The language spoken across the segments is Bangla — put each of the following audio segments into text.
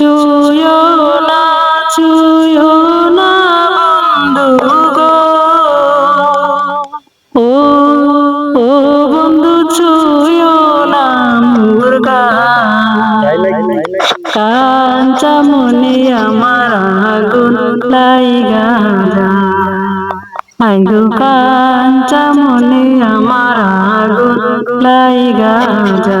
ছুয়ো না ছুয়ো না, বন্ধু গো। ও ও বন্ধু ছুয়ো না, মুরগা। কাঞ্চা মনে আমার আগুন লাইগা আইগো কাঞ্চা মনে আমার আগুন লাইগা যা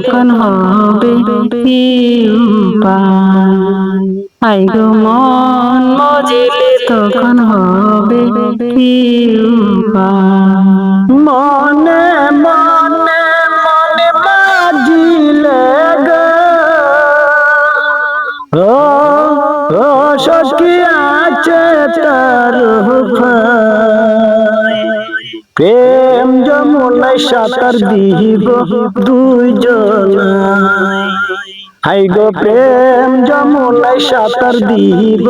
তখন হবে আই গো মন মজিলে তখন হবে মনে মনে মনে বাজিলে গো। ও ও। যমুনায় সাঁতার দিব দুই জনায় হাই গো প্রেম যমুনায় সাঁতার দিব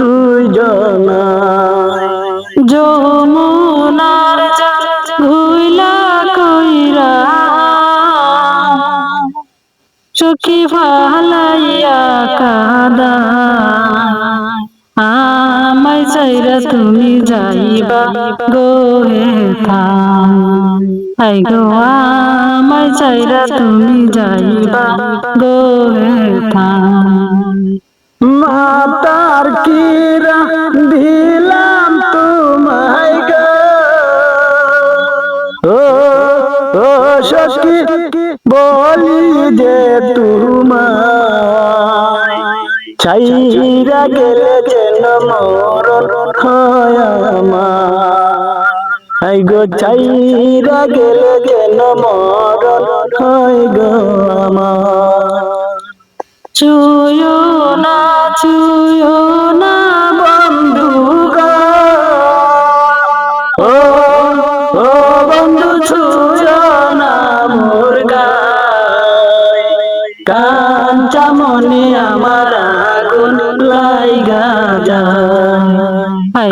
দুই জনায় যমুনার ভুইলা কইরা, চোখে ভালাইয়া কাদা। চাইরা তুমি যাইবা গো হে থাম আই গো আমায় চাইরা তুমি যাইবা গো মাতার কিরা দিলাম তোমায় গো। ও ও সখী, বলি যে তোমায় চাইরা গেলে যেন মরণ গো চাইরা গেলে যেন মরণ গো আমার চুয়ো না ছুয়ো আগুন লাইগা যায়।